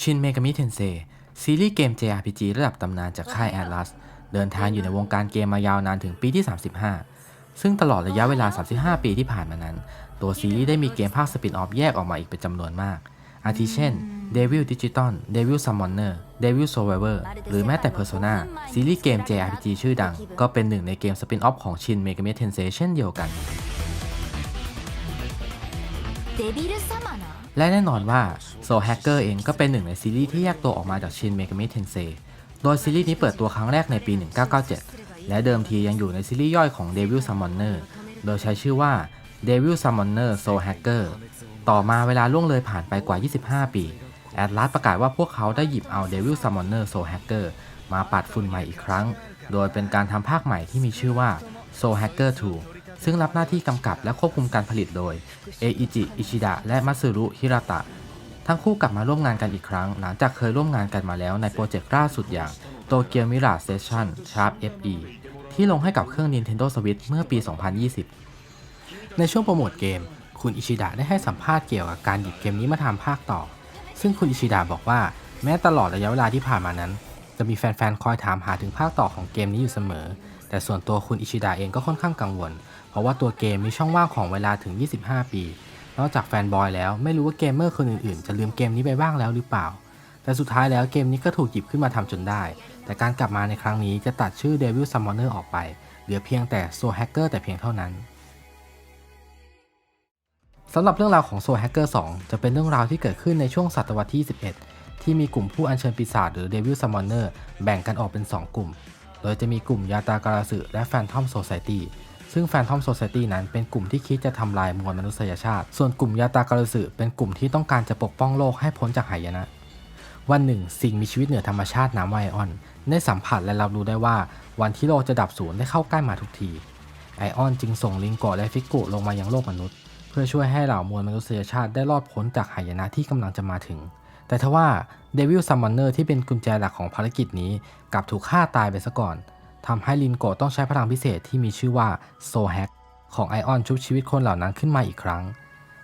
ชินเมกามิเทนเซซีรีส์เกม JRPG ระดับตำนานจากค่ายแอตลัสเดินทางอยู่ในวงการเกมมายาวนานถึงปีที่ 35 ซึ่งตลอดระยะเวลา 35 ปีที่ผ่านมานั้น ตัวซีรีส์ได้มีเกมภาคสปินออฟแยกออกมาอีกเป็นจำนวนมาก อาทิเช่น Devil Digital Devil Summoner Devil Survivor หรือแม้แต่ Persona ซีรีส์เกม JRPG ชื่อดัง ก็เป็นหนึ่งในเกมสปินออฟของชินเมกามิเทนเซเช่นเดียวกัน Devil Summoner และแน่นอนว่า Soul Hacker เองก็เป็นหนึ่งในซีรีส์ที่แยกตัวออกมาจากชินเมกามิเทนเซโดยซีรีส์นี้เปิดตัวครั้งแรกในปี 1997 และเดิมทียังอยู่ในซีรีส์ย่อยของ Devil Summoner โดยใช้ชื่อว่า Devil Summoner Soul Hacker ต่อมาเวลาล่วงเลยผ่านไปกว่า 25 ปี แอดลาสประกาศว่าพวกเขาได้หยิบเอา Devil Summoner Soul Hacker มาปัดฝุ่นใหม่อีกครั้ง โดยเป็นการทำภาคใหม่ที่มีชื่อว่า Soul Hacker 2 ซึ่งรับหน้าที่กำกับและควบคุมการผลิตโดยเออิจิอิชิดะและมัตสึรุฮิราตะ ทั้งคู่กลับมาร่วมงานกันอีกครั้ง หลังจากเคยร่วมงานกันมาแล้วในโปรเจกต์ล่าสุดอย่าง Tokyo Mirage Session Sharp FE ที่ลงให้กับเครื่อง Nintendo Switch เมื่อปี 2020 ในช่วงโปรโมทเกม คุณอิชิดะได้ให้สัมภาษณ์เกี่ยวกับการหยิบเกมนี้มาทำภาคต่อ ซึ่งคุณอิชิดะบอกว่าแม้ตลอดระยะเวลาที่ผ่านมานั้น จะมีแฟนๆ คอยถามหาถึงภาคต่อของเกมนี้อยู่เสมอ แต่ส่วนตัวคุณอิชิดะเองก็ค่อนข้างกังวล เพราะว่าตัวเกมมีช่องว่างของเวลาถึง 25 ปี นอกจากแฟนบอยแล้วไม่รู้ว่าเกมเมอร์คนอื่นๆ จะลืมเกมนี้ไปบ้างแล้วหรือเปล่า แต่สุดท้ายแล้วเกมนี้ก็ถูกหยิบขึ้นมาทำจนได้ แต่การกลับมาในครั้งนี้จะตัดชื่อ Devil Summoner ออกไป เหลือเพียงแต่ Soul Hacker แต่เพียงเท่านั้นสำหรับเรื่องราวของ Soul Hacker 2 จะเป็นเรื่องราวที่เกิดขึ้นในช่วงศตวรรษที่ 11 ที่มีกลุ่มผู้อัญเชิญปีศาจหรือ Devil Summoner แบ่งกันออกเป็น 2 กลุ่ม โดยจะมีกลุ่มยาตาการาสึและ Phantom Society ซึ่ง Phantom Society นั้นเป็นกลุ่มที่คิดจะทำลายมวลมนุษยชาติ ส่วนกลุ่มยาตาการาสึเป็นกลุ่มที่ต้องการจะปกป้องโลกให้พ้นจากหายนะ วันหนึ่ง สิ่งมีชีวิตเหนือธรรมชาติน้ำไวออน ได้สัมผัสและรับรู้ได้ว่า วันที่โลกจะดับสูญได้เข้าใกล้มาทุกที ไอออนจึงส่งลิงโกะและฟิกกุลงมายังโลกมนุษย์ เพื่อช่วยให้เหล่ามวลมนุษยชาติได้รอดพ้นจากหายนะที่กำลังจะมาถึง แต่ทว่าเดวิลซัมมอนเนอร์ที่เป็นกุญแจหลักของภารกิจนี้ กลับถูกฆ่าตายไปซะก่อนทำให้ลินโกะต้องใช้พลังพิเศษที่มีชื่อว่าโซแฮกของไอออนชุบชีวิตคนเหล่านั้นขึ้นมาอีกครั้ง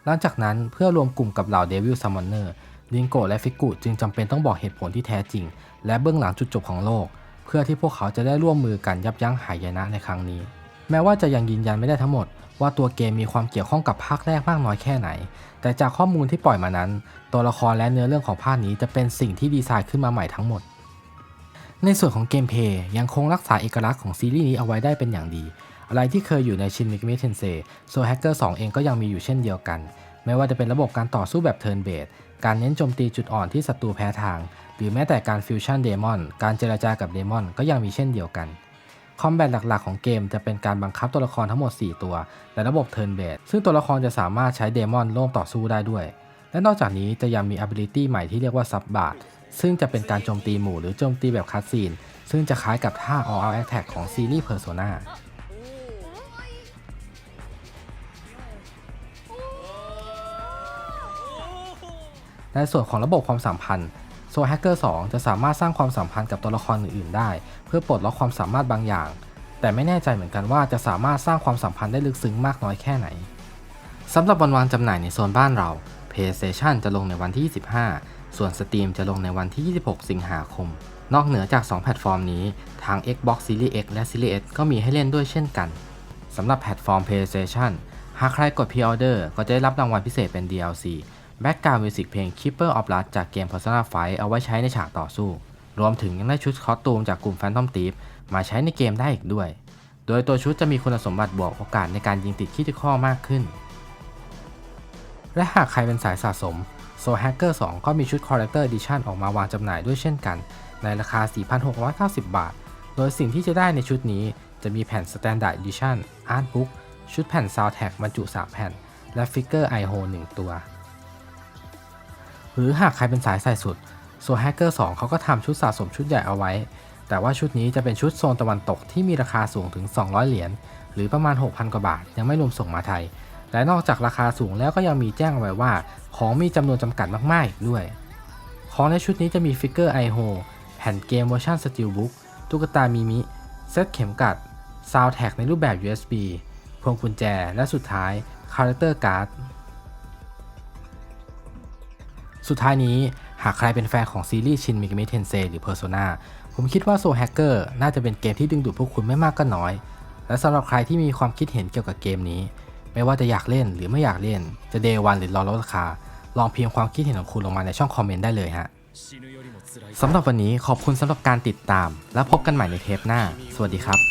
หลังจากนั้นเพื่อรวมกลุ่มกับเหล่าเดวิลซัมมอนเนอร์ลิงโกะและฟิกกุจึงจำเป็นต้องบอกเหตุผลที่แท้จริง และเบื้องหลังจุดจบของโลก เพื่อที่พวกเขาจะได้ร่วมมือกันยับยั้งหายนะในครั้งนี้ แม้ว่าจะยังยืนยันไม่ได้ทั้งหมด ว่าตัวเกมมีความเกี่ยวข้องกับภาคแรกมากน้อยแค่ไหน แต่จากข้อมูลที่ปล่อยมานั้น ตัวละครและเนื้อเรื่องของภาคนี้จะเป็นสิ่งที่ดีไซน์ขึ้นมาใหม่ทั้งหมด ในส่วนของเกมเพย์ยังคงรักษาเอกลักษณ์ของซีรีส์นี้เอาไว้ได้เป็นอย่างดี อะไรที่เคยอยู่ในชินมิก m ม t เทนเซโซแฮกเกอร์2เองก็ยังมีอยู่เช่นเดียวกัน ไม่ว่าจะเป็นระบบการต่อสู้แบบเทิร์นเบสการเน้นโจมตีจุดอ่อนที่ศัตรูแพ้ทาง หรือแม้แต่การฟิวชั่นเดมอน การเจรจากับเดมอนก็ยังมีเช่นเดียวกัน คอมแบทหลักๆของเกมจะเป็นการบังคับตัวละครทั้งหมด 4 ตัว และระบบเทิร์นเบสซึ่งตัวละครจะสามารถใช้เดมอนร่วมต่อสู้ได้ด้วย และนอกจากนี้จะยังมี ability ใหม่ที่เรียกว่าซับบาร์ซึ่งจะเป็นการโจมตีหมู่หรือโจมตีแบบคัสซีนซึ่งจะคล้ายกับท่า all out attack ของซีรีส์ Persona ในส่วนของระบบความสัมพันธ์ Soul Hacker 2จะสามารถสร้างความสัมพันธ์กับตัวละครอื่นๆได้ เพื่อปลดล็อกความสามารถบางอย่าง แต่ไม่แน่ใจเหมือนกันว่าจะสามารถสร้างความสัมพันธ์ได้ลึกซึ้งมากน้อยแค่ไหนสำหรับวันวางจำหน่ายในโซนบ้านเรา PlayStation จะลงในวันที่ 25 ส่วน Steam จะลงในวันที่ 26 สิงหาคม นอกเหนือจาก 2 แพลตฟอร์มนี้ ทาง Xbox Series X และ Series S ก็มีให้เล่นด้วยเช่นกันสำหรับแพลตฟอร์ม PlayStation หากใครกด Pre-order ก็จะได้รับรางวัลพิเศษเป็น DLC แบ็กกราวด์มิวสิกเพลง Keeper of Blood จากเกม Persona 5 เอาไว้ใช้ในฉากต่อสู้ รวมถึงยังได้ชุดคอสตูมจากกลุ่ม Phantom Thief มาใช้ในเกมได้อีกด้วย โดยตัวชุดจะมีคุณสมบัติบวกโอกาสในการยิงติดคิดข้อมากขึ้น และหากใครเป็นสายสะสม Soul Hacker 2 ก็มีชุด Collector Edition ออกมาวางจำหน่ายด้วยเช่นกัน ในราคา 4,690 บาท โดยสิ่งที่จะได้ในชุดนี้จะมีแผ่น Standard Edition Art Book ชุดแผ่น Soundtrack บรรจุ 3 แผ่น และฟิกเกอร์ i-ho 1ตัว หรือหากใครเป็นสายใส่สุด Soul Hacker 2เขาก็ทำชุดสะสมชุดใหญ่เอาไว้ แต่ว่าชุดนี้จะเป็นชุดโซนตะวันตกที่มีราคาสูงถึง 200 เหรียญหรือประมาณ 6,000 กว่าบาท ยังไม่รวมส่งมาไทย และนอกจากราคาสูงแล้วก็ยังมีแจ้งเอาไว้ว่า ของมีจำนวนจำกัดมากๆอีกด้วย ของในชุดนี้จะมีฟิกเกอร์ i-ho แผ่นเกมเวอร์ชัน Steelbook ตุ๊กตามิมิ เซตเข็มกัดซาวแท็กในรูปแบบ USB พวงกุญแจ และสุดท้าย Character Card สุดท้ายนี้หากใครเป็นแฟนของซีรีส์ชินมิกม t เทนเซหรือ Persona ผมคิดว่า Soul Hacker น่าจะเป็นเกมที่ดึงดูดพวกคุณไม่มากก็น้อย และสำหรับใครที่มีความคิดเห็นเกี่ยวกับเกมนี้ ไม่ว่าจะอยากเล่นหรือไม่อยากเล่น จะ Day 1หรือรอลดราคา ลองพิมพ์ความคิดเห็นของคุณลงมาในช่องคอมเมนต์ได้เลยฮะสำหรับวันนี้ขอบคุณสำหรับการติดตาม และพบกันใหม่ในเทปหน้า สวัสดีครับ